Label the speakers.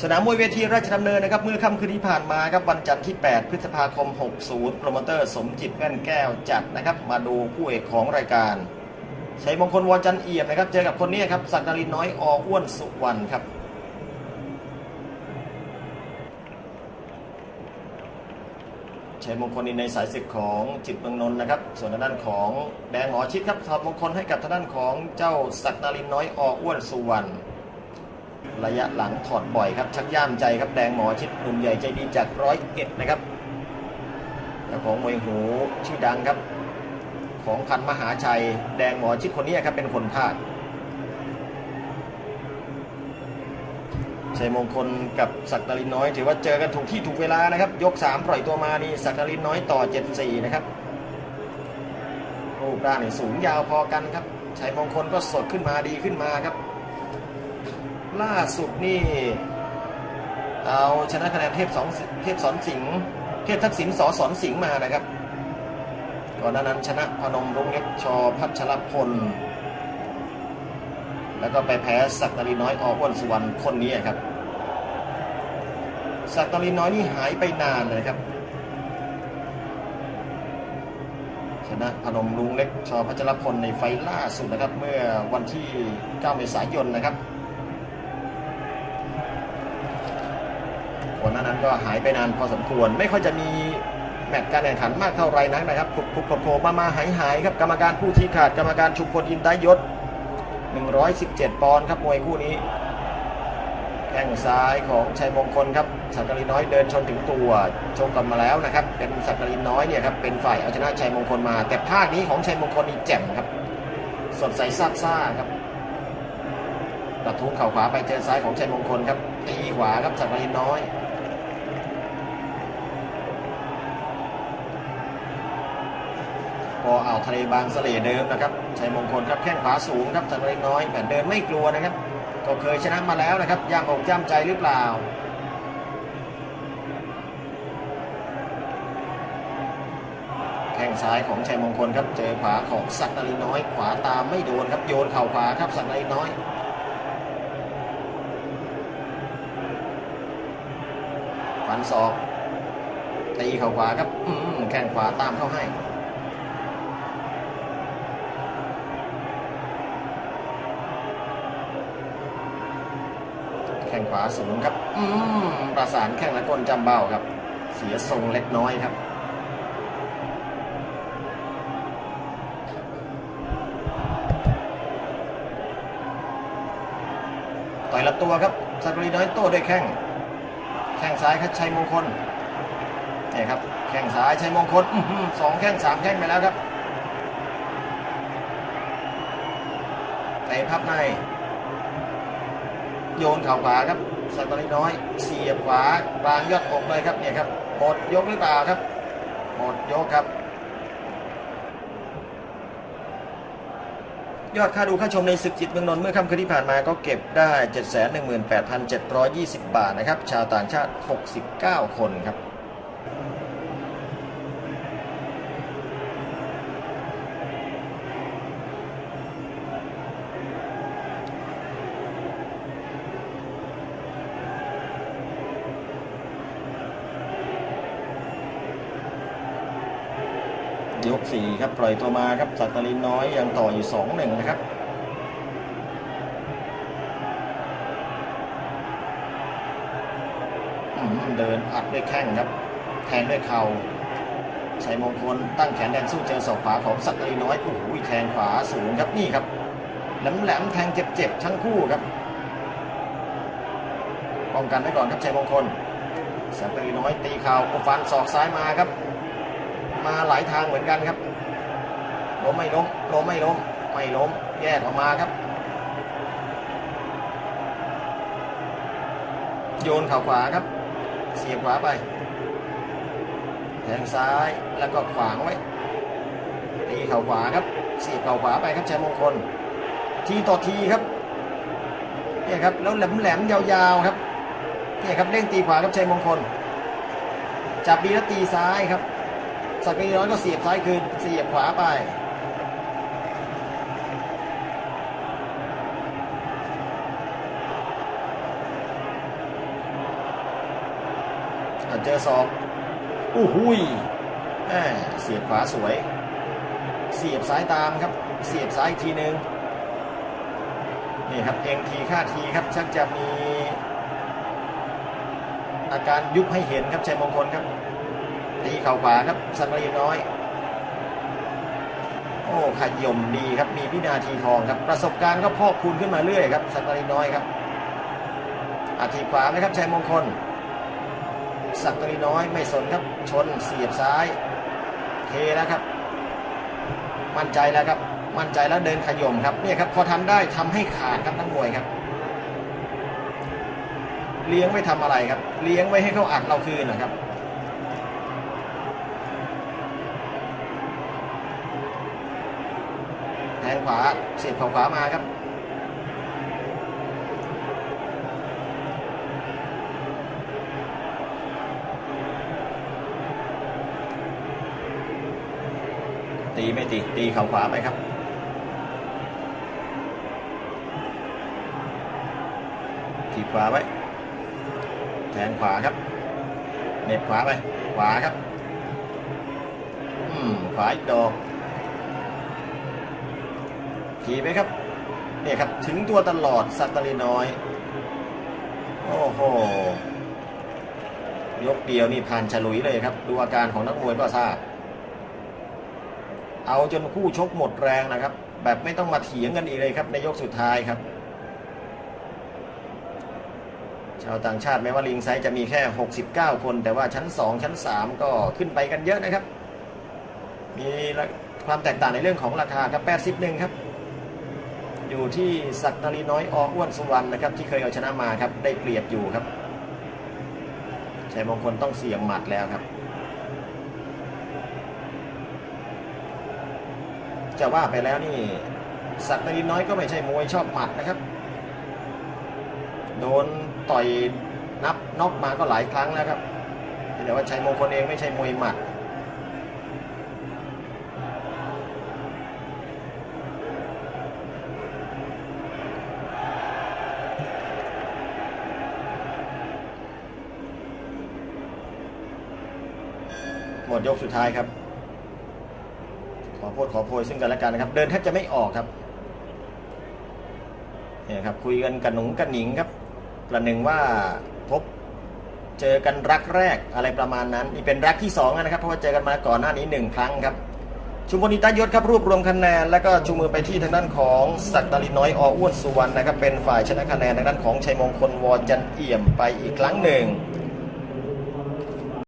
Speaker 1: สนามมวยเวทีราชดำเนินนะครับเมื่อค่ำคืนที่ผ่านมาครับวันจันทร์ที่ 8 พฤษภาคม 60 โปรโมเตอร์สมจิตแว่นแก้วจัดนะครับ มาดูคู่เอกของรายการชัยมงคลวอจันทร์เอี่ยมนะครับ เจอกับคนนี้ครับสักดารินน้อยออ้วนสุวรรณครับชัยมงคลในสายศึกของจิตเมืองนนท์นะครับ ส่วนทางด้านของแดงหอชิดครับถอดมงคลให้กับทางด้านของเจ้าสักดารินน้อยออ้วนสุวรรณ ระยะหลังถอดบ่อยครับ ชักย่ามใจครับแดงหมอชิดหนุ่มใหญ่ใจดีจากร้อยเอ็ดนะครับเจ้าของมวยหูชื่อดังครับ ของคันมหาชัย แดงหมอชิดคนนี้ครับเป็นคนภาคชัยมงคลกับสักดาลินน้อย ถือว่าเจอกันถูกที่ถูกเวลานะครับ ยก 3 ปล่อยตัวมานี่สักดาลินน้อยต่อ 7-4 นะครับรูปร่างนี่สูงยาวพอกันครับชัยมงคลก็สดขึ้นมาดีขึ้นมาครับ ล่าสุดนี่ เอาชนะคะแนนเทพสองเทพสอนสิงห์เทพทักษิณสอสอนสิงห์มานะครับก่อนหน้านั้นชนะพนมรุ้งเล็กชอพัชรพล แล้วก็ไปแพ้สักตาลีน้อยออ้วนสุวรรณคนนี้ครับ สักตาลีน้อยนี่หายไปนานเลยครับ ชนะพนมรุ้งเล็กชอพัชรพลในไฟล์ล่าสุดนะครับ เมื่อวันที่ 9 เมษายนนะครับ ก่อนหน้านั้นก็หายไปนานพอสมควร ไม่ค่อยจะมีแมตช์การแข่งขันมากเท่าไรนักนะครับคุกคุกโผล่มามาหายหายครับกรรมการผู้ชี้ขาดกรรมการชุมพลอินทยศ 117 ปอนด์ครับมวยคู่นี้แข้งซ้ายของชัยมงคลครับสักกลินน้อยเดินชนถึงตัวชกกันมาแล้วนะครับ เป็นสักกลินน้อยเนี่ยครับเป็นฝ่ายเอาชนะชัยมงคลมา แต่ภาคนี้ของชัยมงคลนี่แจ่มครับ สดใสซาบซ่าครับกระทุ้งเข่าขวาไปเจอซ้ายของชัยมงคลครับตีขวาครับสักกลินน้อย พออ่าวทะเลบางสเลเดิมนะครับชัยมงคลครับแข้งขวาสูงครับสักเล็กน้อยแต่เดินไม่กลัวนะครับก็เคยชนะมาแล้วนะครับย่างอกย่ำใจหรือเปล่าแข้งซ้ายของชัยมงคลครับเจอขวาของสักนารีน้อย ขวาตามไม่โดนครับโยนเข่าขวาครับสักนารีน้อยฟันศอกตีเข่าขวาครับแข้งขวาตามเข้าให้ ข้งขวาสูงครับ อืมประสานแข้งและก้นจำเบ้าครับ เสียทรงเล็กน้อยครับต่อยลำตัวครับสักรีน้อยโต้ด้วยแข้ง แข้งซ้ายครับชัยมงคลนี่ครับ แข้งซ้ายชัยมงคลอื้อหือสองแข้งสามแข้งไปแล้วครับเตะพับใน โยนเข่าขวาครับสักตอนน้อยเสียบขวากลางยอดอกเลยครับเนี่ยครับหมดยกหรือเปล่าครับ หมดยกครับ ยอดค่าดูค่าชมในศึกจิตเมืองนนท์เมื่อค่ำคืนที่ผ่านมาก็เก็บได้ 718,720 บาทนะครับ ชาวต่างชาติ 69 คนครับ ยกสี่ครับปล่อยตัวมาครับสักตลินน้อยยังต่ออยู่สองหนึ่งนะครับเดินอัดด้วยแข้งครับ แทงด้วยเข่าชัยมงคลตั้งแขนแดนสู้เจอศอกขวาของสักตลินน้อยโอ้โหแทงขวาสูงครับนี่ครับแหลมแหลมๆแทงเจ็บๆทั้งคู่ครับป้องกันไว้ก่อนครับชัยมงคลสักตลินน้อยตีเข่าฟันศอกซ้ายมาครับ มาหลายทางเหมือนกันครับล้มไม่ล้มล้มไม่ล้มไม่ล้มแยกออกมาครับ โยนเข่าขวาครับ เสียบขวาไปแทงซ้ายแล้วก็ขวางไว้ตีเข่าขวาครับเสียบเข่าขวาไปครับชัยมงคล ทีต่อทีครับเนี่ยครับแล้วแหลมแหลมยาวๆครับเนี่ยครับเร่งตีขวาครับชัยมงคลจับดีแล้วตีซ้ายครับ สักนิดน้อยก็เสียบซ้ายคืนเสียบขวาไปเจอศอกอู้หุยแหม่เสียบขวาสวย เสียบซ้ายตามครับ เสียบซ้ายทีหนึ่งนี่ครับเองทีค่าทีครับชักจะมีอาการยุบให้เห็นครับชัยมงคลครับ ตีเข่าขวาครับสันรีน้อย โอ้ขยมดีครับมีวินาทีทองครับประสบการณ์ก็พอกพูนขึ้นมาเรื่อยครับสันรีน้อยครับอาทีขวาไหมครับชัยมงคล สักตรีน้อยไม่สนครับชนเสียบซ้ายเทแล้วครับ มั่นใจแล้วครับมั่นใจแล้วเดินขย่มครับเนี่ยครับพอทำได้ทำให้ขาดครับนักมวยครับ เลี้ยงไว้ทำอะไรครับ เลี้ยงไว้ให้เขาอัดเราคืนนะครับ แทงขวาเสียบขวามาครับตีไม่ตีตีเข่าขวาไปครับทีบขวาไว้ แทงขวาครับเน็บขวาไป ขวาครับ อืม ขวาอีกดอก ทีไปครับเนี่ยครับถึงตัวตลอดสักตะลีน้อย โอ้โหยกเดียวนี่ผ่านฉลุยเลยครับ ดูอาการของนักมวยก็ทราบเอาจนคู่ชกหมดแรงนะครับ แบบไม่ต้องมาเถียงกันอีกเลยครับในยกสุดท้ายครับ ชาวต่างชาติแม้ว่าลิงไซจะมีแค่ 69 คน แต่ว่าชั้น 2 ชั้น 3 ก็ขึ้นไปกันเยอะนะครับ มีความแตกต่างในเรื่องของราคาครับ81ครับ อยู่ที่สักนารีน้อยออ้วนสุวรรณนะครับที่เคยเอาชนะมาครับได้เปรียบอยู่ครับชัยมงคลต้องเสี่ยงหมัดแล้วครับจะว่าไปแล้วนี่สักนารีน้อยก็ไม่ใช่มวยชอบหมัดนะครับ โดนต่อยนับนอกมาก็หลายครั้งแล้วครับแต่ว่าชัยมงคลเองไม่ใช่มวยหมัด หมดยกสุดท้ายครับ ขอโทษขอโพยซึ่งกันและกันนะครับ เดินแทบจะไม่ออกครับเนี่ยครับคุยกันกันหนุงกันหนิงครับ ประหนึ่งว่าพบเจอกันรักแรกอะไรประมาณนั้น นี่เป็นรักที่สองนะครับ เพราะว่าเจอกันมาก่อนหน้านี้หนึ่งครั้งครับ ชุมพลนิตายศครับรวบรวมคะแนน แล้วก็ชูมือไปที่ทางด้านของศักดิ์ตาลิน้อยออ้วนสุวรรณนะครับเป็นฝ่ายชนะคะแนนทางด้านของชัยมงคลวอจันเอี่ยมไปอีกครั้งหนึ่ง